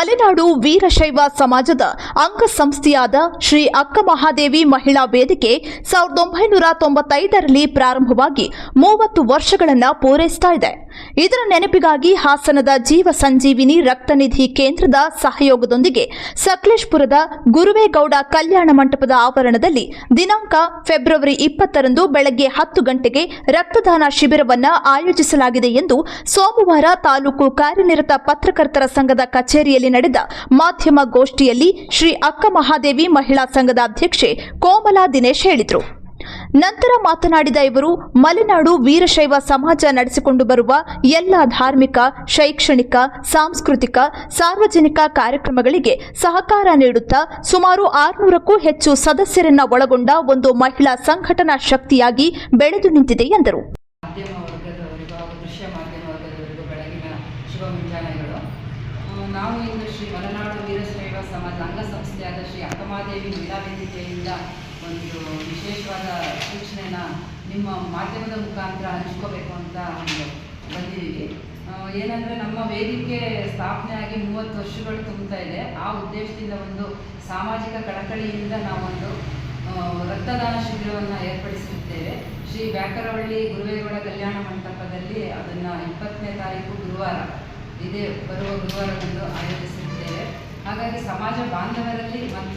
ಮಲೆನಾಡು ವೀರಶೈವ ಸಮಾಜದ ಅಂಗಸಂಸ್ಥೆಯಾದ ಶ್ರೀ ಅಕ್ಕ ಮಹಾದೇವಿ ಮಹಿಳಾ ವೇದಿಕೆ ಸಾವಿರದ ಒಂಬೈನೂರ ತೊಂಬತ್ತೈದರಲ್ಲಿ ಪ್ರಾರಂಭವಾಗಿ ಮೂವತ್ತು ವರ್ಷಗಳನ್ನು ಪೂರೈಸ್ತಾ ಇದೆ. ಇದರ ನೆನಪಿಗಾಗಿ ಹಾಸನದ ಜೀವ ಸಂಜೀವಿನಿ ರಕ್ತನಿಧಿ ಕೇಂದ್ರದ ಸಹಯೋಗದೊಂದಿಗೆ ಸಕಲೇಶ್ಪುರದ ಗುರುವೇಗೌಡ ಕಲ್ಯಾಣ ಮಂಟಪದ ಆವರಣದಲ್ಲಿ ದಿನಾಂಕ ಫೆಬ್ರವರಿ ಇಪ್ಪತ್ತರಂದು ಬೆಳಗ್ಗೆ ಹತ್ತು ಗಂಟೆಗೆ ರಕ್ತದಾನ ಶಿಬಿರವನ್ನು ಆಯೋಜಿಸಲಾಗಿದೆ ಎಂದು ಸೋಮವಾರ ತಾಲೂಕು ಕಾರ್ಯನಿರತ ಪತ್ರಕರ್ತರ ಸಂಘದ ಕಚೇರಿಯಲ್ಲಿ ನಡೆದ ಮಾಧ್ಯಮ ಗೋಷ್ಠಿಯಲ್ಲಿ ಶ್ರೀ ಅಕ್ಕ ಮಹಾದೇವಿ ಮಹಿಳಾ ಸಂಘದ ಅಧ್ಯಕ್ಷೆ ಕೋಮಲಾ ದಿನೇಶ್ ಹೇಳಿದರು. ನಂತರ ಮಾತನಾಡಿದ ಇವರು, ಮಲೆನಾಡು ವೀರಶೈವ ಸಮಾಜ ನಡೆಸಿಕೊಂಡು ಬರುವ ಎಲ್ಲ ಧಾರ್ಮಿಕ, ಶೈಕ್ಷಣಿಕ, ಸಾಂಸ್ಕೃತಿಕ, ಸಾರ್ವಜನಿಕ ಕಾರ್ಯಕ್ರಮಗಳಿಗೆ ಸಹಕಾರ ನೀಡುತ್ತಾ ಸುಮಾರು ಆರುನೂರಕ್ಕೂ ಹೆಚ್ಚು ಸದಸ್ಯರನ್ನ ಒಳಗೊಂಡ ಒಂದು ಮಹಿಳಾ ಸಂಘಟನಾ ಶಕ್ತಿಯಾಗಿ ಬೆಳೆದು ನಿಂತಿದೆ ಎಂದರು. ನಾವು ಇಂದು ಶ್ರೀ ಮಲೆನಾಡು ವೀರಶೈವ ಸಮಾಜ ಅಂಗಸಂಸ್ಥೆಯಾದ ಶ್ರೀ ಅಕ್ಕಮಾದೇವಿ ಮಹಿಳಾ ವೇದಿಕೆಯಿಂದ ಒಂದು ವಿಶೇಷವಾದ ಸೂಚನೆನ ನಿಮ್ಮ ಮಾಧ್ಯಮದ ಮುಖಾಂತರ ಹಂಚ್ಕೋಬೇಕು ಅಂತ ಬಂದಿದ್ದೀವಿ. ಏನಂದ್ರೆ ನಮ್ಮ ವೇದಿಕೆ ಸ್ಥಾಪನೆ ಆಗಿ ಮೂವತ್ತು ವರ್ಷಗಳು ತುಂಬ್ತಾ ಇದೆ. ಆ ಉದ್ದೇಶದಿಂದ ಒಂದು ಸಾಮಾಜಿಕ ಕಳಕಳಿಯಿಂದ ನಾವೊಂದು ರಕ್ತದಾನ ಶಿಬಿರವನ್ನು ಏರ್ಪಡಿಸಿರುತ್ತೇವೆ. ಶ್ರೀ ಬ್ಯಾಕರವಳ್ಳಿ ಗುರುವೇಗೌಡ ಕಲ್ಯಾಣ ಮಂಟಪದಲ್ಲಿ ಅದನ್ನು ಇಪ್ಪತ್ತನೇ ತಾರೀಕು ಗುರುವಾರ, ಇದೇ ಬರುವ ಗುರುವಾರದಂದು ಆಯೋಜಿಸಿರುತ್ತೇವೆ. ಹಾಗಾಗಿ ಸಮಾಜ ಬಾಂಧವರಲ್ಲಿ ಮತ್ತು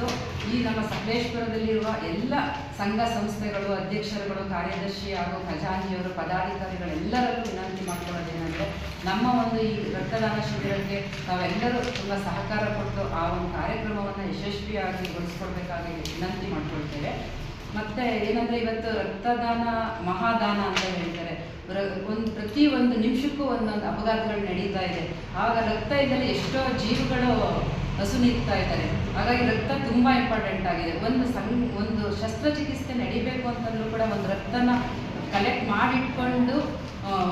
ನಮ್ಮ ಸಕಲೇಶ್ವರದಲ್ಲಿರುವ ಎಲ್ಲ ಸಂಘ ಸಂಸ್ಥೆಗಳು, ಅಧ್ಯಕ್ಷರುಗಳು, ಕಾರ್ಯದರ್ಶಿ ಹಾಗೂ ಖಜಾಂಚಿಯವರು ಪದಾಧಿಕಾರಿಗಳೆಲ್ಲರಲ್ಲೂ ವಿನಂತಿ ಮಾಡ್ಕೊಳ್ಳೋದೇನೆಂದರೆ ನಮ್ಮ ಒಂದು ಈ ರಕ್ತದಾನ ಶಿಬಿರಕ್ಕೆ ತಾವೆಲ್ಲರೂ ತುಂಬ ಸಹಕಾರ ಕೊಟ್ಟು ಆ ಒಂದು ಕಾರ್ಯಕ್ರಮವನ್ನು ಯಶಸ್ವಿಯಾಗಿ ಗೊಳಿಸ್ಕೊಡ್ಬೇಕಾಗಿ ವಿನಂತಿ ಮಾಡ್ಕೊಳ್ತೇವೆ. ಮತ್ತೆ ಏನಂದರೆ ಇವತ್ತು ರಕ್ತದಾನ ಮಹಾದಾನ ಅಂತ ಹೇಳ್ತಾರೆ. ಒಂದು, ಪ್ರತಿ ಒಂದು ನಿಮಿಷಕ್ಕೂ ಒಂದೊಂದು ಅಪಘಾತಗಳು ನಡೀತಾ ಇದೆ. ಆಗ ರಕ್ತ ಇದ್ದಲ್ಲಿ ಎಷ್ಟೋ ಜೀವಗಳು ಹಸು ನೀಗ್ತಾ ಇದ್ದಾರೆ. ಹಾಗಾಗಿ ರಕ್ತ ತುಂಬ ಇಂಪಾರ್ಟೆಂಟ್ ಆಗಿದೆ. ಒಂದು ಸಂ, ಒಂದು ಶಸ್ತ್ರಚಿಕಿತ್ಸೆ ನಡಿಬೇಕು ಅಂತಂದ್ರೂ ಕೂಡ ಒಂದು ರಕ್ತನ ಕಲೆಕ್ಟ್ ಮಾಡಿಟ್ಕೊಂಡು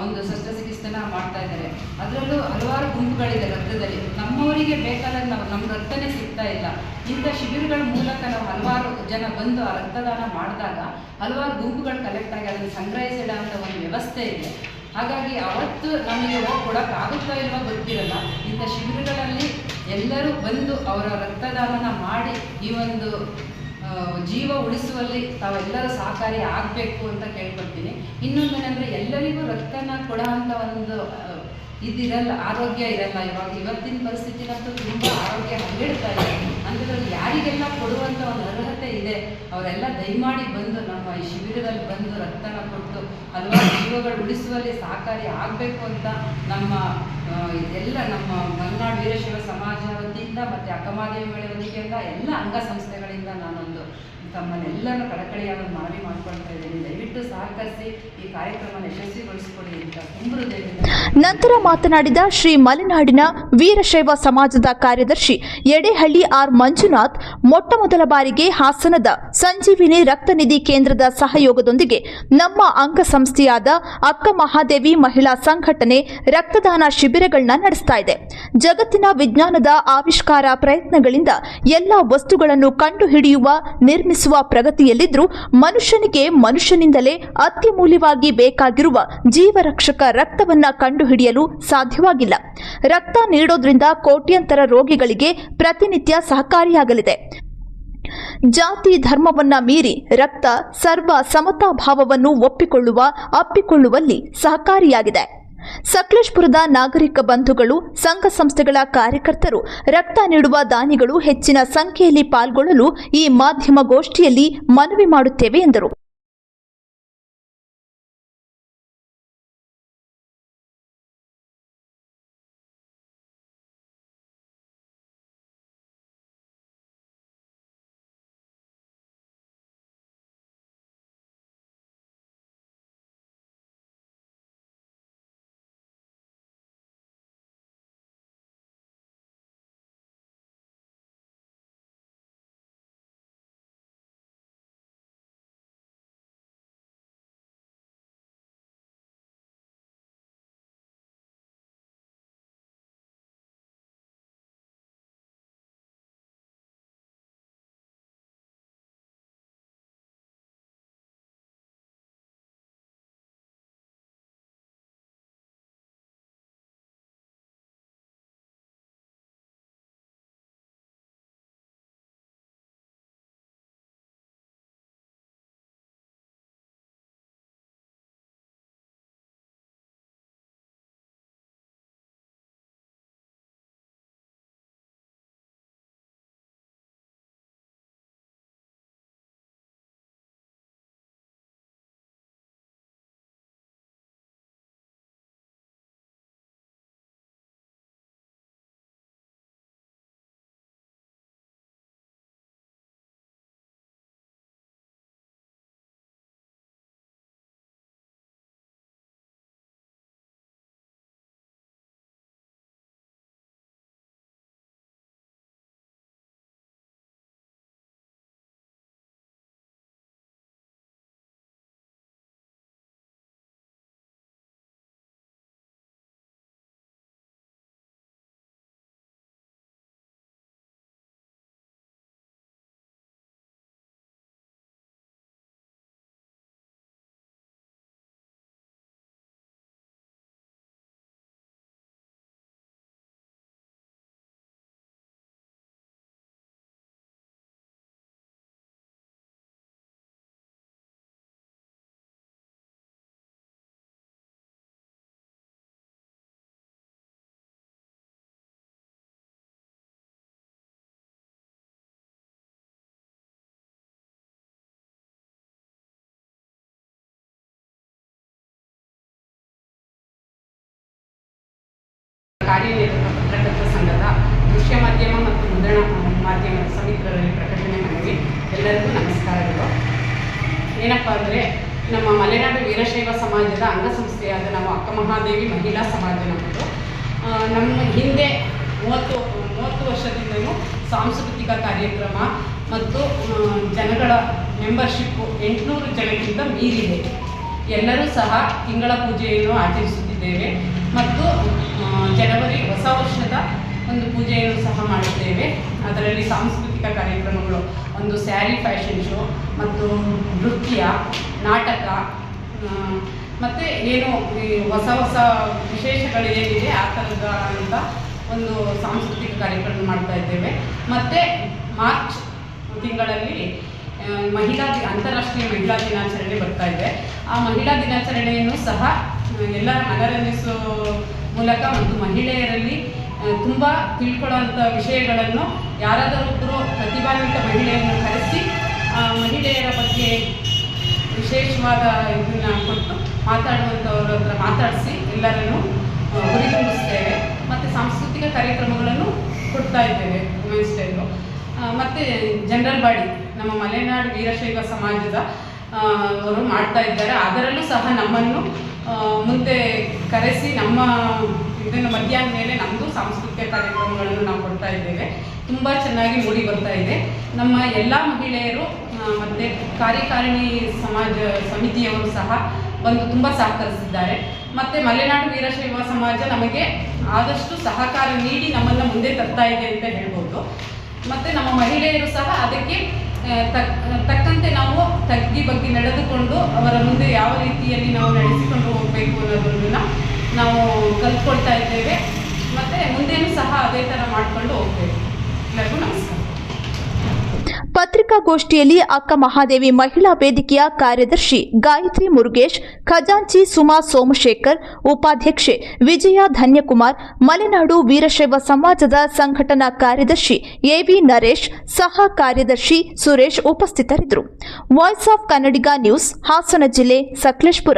ಒಂದು ಶಸ್ತ್ರಚಿಕಿತ್ಸೆನ ಮಾಡ್ತಾ ಇದ್ದಾರೆ. ಅದರಲ್ಲೂ ಹಲವಾರು ಗುಂಪುಗಳಿದೆ ರಕ್ತದಲ್ಲಿ. ನಮ್ಮವರಿಗೆ ಬೇಕಾದ ನಾವು ನಮ್ಮ ರಕ್ತನೇ ಸಿಗ್ತಾ ಇಲ್ಲ. ಇಂಥ ಶಿಬಿರಗಳ ಮೂಲಕ ನಾವು ಹಲವಾರು ಜನ ಬಂದು ಆ ರಕ್ತದಾನ ಮಾಡಿದಾಗ ಹಲವಾರು ಗುಂಪುಗಳು ಕಲೆಕ್ಟ್ ಆಗಿ ಅದನ್ನು ಸಂಗ್ರಹಿಸಿಡ ಅಂತ ಒಂದು ವ್ಯವಸ್ಥೆ ಇದೆ. ಹಾಗಾಗಿ ಅವತ್ತು ನಮಗೆ ಹೋಗಿ ಕೊಡೋಕ್ಕಾಗುತ್ತೋ ಇಲ್ವೋ ಗೊತ್ತಿರಲ್ಲ. ಇಂಥ ಶಿಬಿರಗಳಲ್ಲಿ ಎಲ್ಲರೂ ಬಂದು ಅವರ ರಕ್ತದಾನ ಮಾಡಿ ಈ ಒಂದು ಜೀವ ಉಳಿಸುವಲ್ಲಿ ತಾವೆಲ್ಲರೂ ಸಹಕಾರಿ ಆಗಬೇಕು ಅಂತ ಕೇಳ್ಕೊಳ್ತೀನಿ. ಇನ್ನೊಂದೇನೆಂದರೆ ಎಲ್ಲರಿಗೂ ರಕ್ತನ ಕೊಡೋ ಅಂತ ಒಂದು ಇದಿರಲ್ಲ, ಆರೋಗ್ಯ ಇರಲ್ಲ. ಇವಾಗ ಇವತ್ತಿನ ಪರಿಸ್ಥಿತಿನಂತೂ ತುಂಬ ಆರೋಗ್ಯ ಹಂಗಿಡ್ತಾ ಇದೆ. ಅಂಥದ್ರಲ್ಲಿ ಯಾರಿಗೆಲ್ಲ ಕೊಡುವಂಥ ಒಂದು ಅರ್ಹತೆ ಇದೆ, ಅವರೆಲ್ಲ ದಯಮಾಡಿ ಬಂದು ನಮ್ಮ ಈ ಶಿಬಿರದಲ್ಲಿ ಬಂದು ರಕ್ತನ ಕೊಟ್ಟು ಹಲವಾರು ಜೀವಗಳು ಉಳಿಸುವಲ್ಲಿ ಸಹಕಾರಿ ಆಗಬೇಕು ಅಂತ ನಮ್ಮ ಎಲ್ಲ ನಮ್ಮ ಮಲೆನಾಡು ವೀರಶೈವ ಸಮಾಜ ವತಿಯಿಂದ ಮತ್ತು ಅಕ್ಕಮಾದೇವಿ ಮೇಳೆ ವತಿಯಿಂದ ಎಲ್ಲ ಅಂಗಸಂಸ್ಥೆಗಳಿಂದ ನಾನೊಂದು ತಮ್ಮನ್ನೆಲ್ಲರೂ ಕಳಕಳಿಯಾಗಿ ಮನವಿ ಮಾಡ್ಕೊಳ್ತಾ ಇದ್ದೀನಿ. ದಯವಿಟ್ಟು ಸಹಕರಿಸಿ ಈ ಕಾರ್ಯಕ್ರಮ ಯಶಸ್ವಿಗೊಳಿಸಿಕೊಡಿ ಅಂತ ನಂತರ ಮಾತನಾಡಿದ ಶ್ರೀ ಮಲೆನಾಡಿನ ವೀರಶೈವ ಸಮಾಜದ ಕಾರ್ಯದರ್ಶಿ ಎಡೆಹಳ್ಳಿ ಆರ್ ಮಂಜುನಾಥ್ ಮೊಟ್ಟಮೊದಲ ಬಾರಿಗೆ ಹಾಸನದ ಸಂಜೀವಿನಿ ರಕ್ತನಿಧಿ ಕೇಂದ್ರದ ಸಹಯೋಗದೊಂದಿಗೆ ನಮ್ಮ ಅಂಗಸಂಸ್ಥೆಯಾದ ಅಕ್ಕ ಮಹಾದೇವಿ ಮಹಿಳಾ ಸಂಘಟನೆ ರಕ್ತದಾನ ಶಿಬಿರಗಳನ್ನ ನಡೆಸ್ತಾ ಇದೆ. ಜಗತ್ತಿನ ವಿಜ್ಞಾನದ ಆವಿಷ್ಕಾರ ಪ್ರಯತ್ನಗಳಿಂದ ಎಲ್ಲ ವಸ್ತುಗಳನ್ನು ಕಂಡುಹಿಡಿಯುವ, ನಿರ್ಮಿಸುವ ಪ್ರಗತಿಯಲ್ಲಿದ್ದರೂ ಮನುಷ್ಯನಿಗೆ ಮನುಷ್ಯನಿಂದಲೇ ಅತ್ಯಮೂಲ್ಯವಾಗಿ ಬೇಕಾಗಿರುವ ಜೀವರಕ್ಷಕ ರಕ್ತವನ್ನ ಕಂಡುಹಿಡಿಯಲು ಸಾಧ್ಯವಾಗಿಲ್ಲ. ರಕ್ತ ನೀಡೋದ್ರಿಂದ ಕೋಟ್ಯಂತರ ರೋಗಿಗಳಿಗೆ ಪ್ರತಿನಿತ್ಯ ಸಹಕಾರಿಯಾಗಲಿದೆ. ಜಾತಿ ಧರ್ಮವನ್ನ ಮೀರಿ ರಕ್ತ, ಸರ್ವ ಸಮತಾ ಭಾವವನ್ನು ಒಪ್ಪಿಕೊಳ್ಳುವ, ಅಪ್ಪಿಕೊಳ್ಳುವಲ್ಲಿ ಸಹಕಾರಿಯಾಗಿದೆ. ಸಕಲೇಶ್ಪುರದ ನಾಗರಿಕ ಬಂಧುಗಳು, ಸಂಘ ಸಂಸ್ಥೆಗಳ ಕಾರ್ಯಕರ್ತರು ರಕ್ತ ನೀಡುವ ದಾನಿಗಳು ಹೆಚ್ಚಿನ ಸಂಖ್ಯೆಯಲ್ಲಿ ಪಾಲ್ಗೊಳ್ಳಲು ಈ ಮಾಧ್ಯಮ ಗೋಷ್ಠಿಯಲ್ಲಿ ಮನವಿ ಮಾಡುತ್ತೇವೆ ಎಂದರು. ಕಾರ್ಯನಿರತ ಪತ್ರಕರ್ತರ ಸಂಘದ ದೃಶ್ಯ ಮಾಧ್ಯಮ ಮತ್ತು ಮುದ್ರಣ ಮಾಧ್ಯಮ ಸಮಿತಿಗಳಲ್ಲಿ ಪ್ರಕಟಣೆ ಮನವಿ ಎಲ್ಲರಿಗೂ ನಮಸ್ಕಾರಗಳು. ಏನಪ್ಪ ಅಂದರೆ ನಮ್ಮ ಮಲೆನಾಡು ವೀರಶೈವ ಸಮಾಜದ ಅಂಗಸಂಸ್ಥೆಯಾದ ನಾವು ಅಕ್ಕ ಮಹಾದೇವಿ ಮಹಿಳಾ ಸಮಾಜ ನಮ್ಮದು ನಮ್ಮ ಹಿಂದೆ ಮೂವತ್ತು ಮೂವತ್ತು ವರ್ಷದಿಂದಲೂ ಸಾಂಸ್ಕೃತಿಕ ಕಾರ್ಯಕ್ರಮ ಮತ್ತು ಜನಗಳ ಮೆಂಬರ್ಶಿಪ್ಪು ಎಂಟುನೂರು ಜನಕ್ಕಿಂತ ಮೀರಿದೆ. ಎಲ್ಲರೂ ಸಹ ತಿಂಗಳ ಪೂಜೆಯನ್ನು ಆಚರಿಸುತ್ತಿದ್ದೇವೆ. ಮತ್ತು ಜನವರಿ ಹೊಸ ವರ್ಷದ ಒಂದು ಪೂಜೆಯನ್ನು ಸಹ ಮಾಡುತ್ತೇವೆ ಅದರಲ್ಲಿ ಸಾಂಸ್ಕೃತಿಕ ಕಾರ್ಯಕ್ರಮಗಳು, ಒಂದು ಸ್ಯಾರಿ ಫ್ಯಾಷನ್ ಶೋ ಮತ್ತು ನೃತ್ಯ, ನಾಟಕ ಮತ್ತು ಏನು ಹೊಸ ಹೊಸ ವಿಶೇಷಗಳು ಏನಿದೆ ಆ ಥರದ ಅಂತ ಒಂದು ಸಾಂಸ್ಕೃತಿಕ ಕಾರ್ಯಕ್ರಮ ಮಾಡ್ತಾ ಇದ್ದೇವೆ. ಮತ್ತು ಮಾರ್ಚ್ ತಿಂಗಳಲ್ಲಿ ಮಹಿಳಾ ಅಂತಾರಾಷ್ಟ್ರೀಯ ಮಹಿಳಾ ದಿನಾಚರಣೆ ಬರ್ತಾ ಇದೆ. ಆ ಮಹಿಳಾ ದಿನಾಚರಣೆಯನ್ನು ಸಹ ಆ, ನಗರ ಮೂಲಕ ಮತ್ತು ಮಹಿಳೆಯರಲ್ಲಿ ತುಂಬ ತಿಳ್ಕೊಳ್ಳೋಂಥ ವಿಷಯಗಳನ್ನು ಯಾರಾದರೊಬ್ಬರು ಪ್ರತಿಭಾನ್ವಿತ ಮಹಿಳೆಯನ್ನು ಕರೆಸಿ ಮಹಿಳೆಯರ ಬಗ್ಗೆ ವಿಶೇಷವಾದ ಇದನ್ನ ಕೊಟ್ಟು ಮಾತಾಡುವಂಥವ್ರ ಹತ್ರ ಮಾತಾಡಿಸಿ ಎಲ್ಲರನ್ನು ಹುರಿದುಂಬಿಸ್ತೇವೆ. ಮತ್ತು ಸಾಂಸ್ಕೃತಿಕ ಕಾರ್ಯಕ್ರಮಗಳನ್ನು ಕೊಡ್ತಾ ಇದ್ದೇವೆ ವುಮೆನ್ಸ್ ಡೇಗೂ ಮತ್ತು ಜನರಲ್ ಬಾಡಿ ನಮ್ಮ ಮಲೆನಾಡು ವೀರಶೈವ ಸಮಾಜದ ಅವರು ಮಾಡ್ತಾ ಇದ್ದಾರೆ. ಅದರಲ್ಲೂ ಸಹ ನಮ್ಮನ್ನು ಮುಂದೆ ಕರೆಸಿ ನಮ್ಮ ಇದನ್ನು ಮಧ್ಯಾಹ್ನ ಮೇಲೆ ನಮ್ಮದು ಸಾಂಸ್ಕೃತಿಕ ಕಾರ್ಯಕ್ರಮಗಳನ್ನು ನಾವು ಕೊಡ್ತಾ ಇದ್ದೇವೆ. ತುಂಬ ಚೆನ್ನಾಗಿ ಮೂಡಿ ಬರ್ತಾ ಇದೆ. ನಮ್ಮ ಎಲ್ಲ ಮಹಿಳೆಯರು ಮತ್ತು ಕಾರ್ಯಕಾರಿಣಿ ಸಮಾಜ ಸಮಿತಿಯವರು ಸಹ ಬಂದು ತುಂಬ ಸಹಕರಿಸಿದ್ದಾರೆ. ಮತ್ತು ಮಲೆನಾಡು ವೀರಶೈವ ಸಮಾಜ ನಮಗೆ ಆದಷ್ಟು ಸಹಕಾರ ನೀಡಿ ನಮ್ಮನ್ನು ಮುಂದೆ ತರ್ತಾ ಇದೆ ಅಂತ ಹೇಳ್ಬೋದು. ಮತ್ತು ನಮ್ಮ ಮಹಿಳೆಯರು ಸಹ ಅದಕ್ಕೆ ತಕ್ಕಂತೆ ನಾವು ತಗ್ಗಿ ಬಗ್ಗೆ ನಡೆದುಕೊಂಡು ಅವರ ಮುಂದೆ ಯಾವ ರೀತಿಯಲ್ಲಿ ನಾವು ನಡೆಸಿಕೊಂಡು ಹೋಗಬೇಕು ಅನ್ನೋದನ್ನು ನಾವು ಕಲ್ತ್ಕೊಳ್ತಾ ಇದ್ದೇವೆ. ಮತ್ತು ಮುಂದೆನೂ ಸಹ ಅದೇ ಥರ ಮಾಡಿಕೊಂಡು ಹೋಗ್ತೇವೆ ಎಲ್ಲರಿಗೂ ನಮಸ್ಕಾರ. ಪತ್ರಿಕಾಗೋಷ್ಠಿಯಲ್ಲಿ ಅಕ್ಕ ಮಹಾದೇವಿ ಮಹಿಳಾ ವೇದಿಕೆಯ ಕಾರ್ಯದರ್ಶಿ ಗಾಯತ್ರಿ ಮುರುಗೇಶ್, ಖಜಾಂಚಿ ಸುಮಾ ಸೋಮಶೇಖರ್, ಉಪಾಧ್ಯಕ್ಷೆ ವಿಜಯ ಧನ್ಯಕುಮಾರ್, ಮಲೆನಾಡು ವೀರಶೈವ ಸಮಾಜದ ಸಂಘಟನಾ ಕಾರ್ಯದರ್ಶಿ ಎವಿ ನರೇಶ್, ಸಹ ಕಾರ್ಯದರ್ಶಿ ಸುರೇಶ್ ಉಪಸ್ಥಿತರಿದ್ದರು. Voice of Kannadiga news Hassan ಜಿಲ್ಲೆ ಸಕಲೇಶ್ಪುರ.